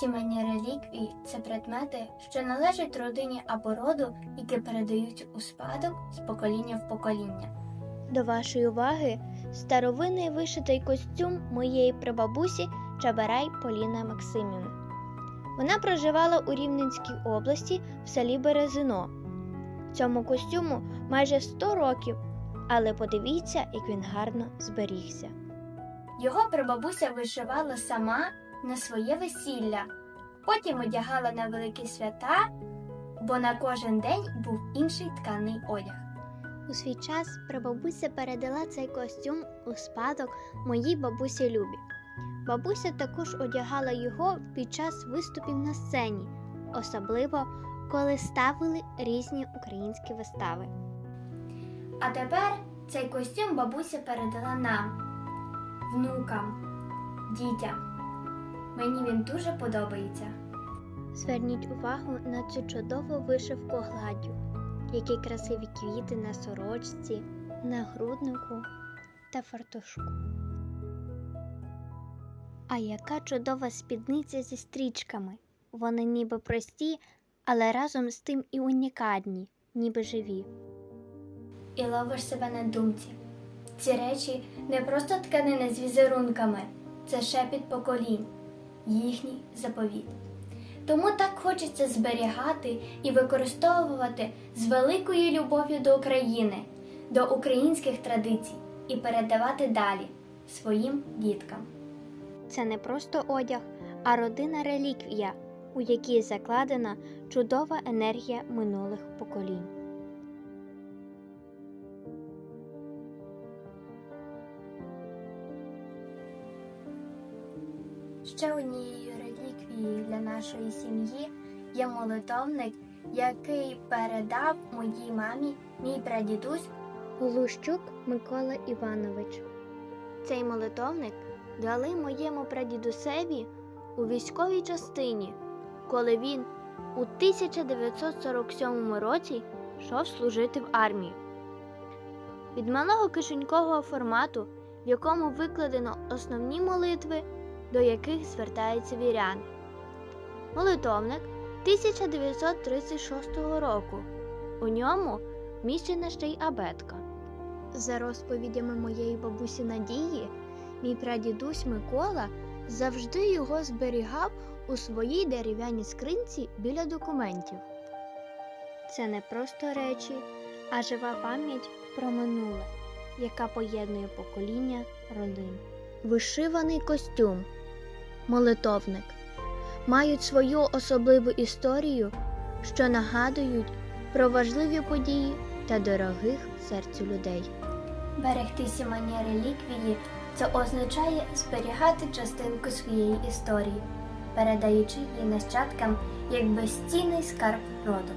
Сімейні реліквії це предмети, що належать родині або роду, які передають у спадок з покоління в покоління. До вашої уваги старовинний вишитий костюм моєї прабабусі Чабарай Поліна Максимівни. Вона проживала у Рівненській області в селі Березино. Цьому костюму майже 100 років, але подивіться, як він гарно зберігся. Його прабабуся вишивала сама на своє весілля, потім одягала на великі свята, бо на кожен день був інший тканий одяг. У свій час прабабуся передала цей костюм у спадок моїй бабусі Любі. Бабуся також одягала його під час виступів на сцені, особливо коли ставили різні українські вистави. А тепер цей костюм бабуся передала нам, внукам, дітям. Мені він дуже подобається. Зверніть увагу на цю чудову вишивку гладдю, які красиві квіти на сорочці, нагруднику та фартушку. А яка чудова спідниця зі стрічками. Вони ніби прості, але разом з тим і унікальні, ніби живі. І ловиш себе на думці. Ці речі не просто тканини з візерунками, це шепіт поколінь, їхній заповіт. Тому так хочеться зберігати і використовувати з великою любов'ю до України, до українських традицій і передавати далі своїм діткам. Це не просто одяг, а родинна реліквія, у якій закладена чудова енергія минулих поколінь. Ще однією реліквією для нашої сім'ї є молитовник, який передав моїй мамі мій прадідусь Глущук Микола Іванович. Цей молитовник дали моєму прадідусеві у військовій частині, коли він у 1947 році йшов служити в армію. Від малого кишенькового формату, в якому викладено основні молитви, до яких звертаються віряни. Молитовник 1936 року. У ньому вміщена ще й абетка. За розповідями моєї бабусі Надії, мій прадідусь Микола завжди його зберігав у своїй дерев'яній скринці біля документів. Це не просто речі, а жива пам'ять про минуле, яка поєднує покоління родин. Вишиваний костюм, молитовник мають свою особливу історію, що нагадують про важливі події та дорогих серцю людей. Берегти сімейні реліквії це означає зберігати частинку своєї історії, передаючи її нащадкам як безцінний скарб роду.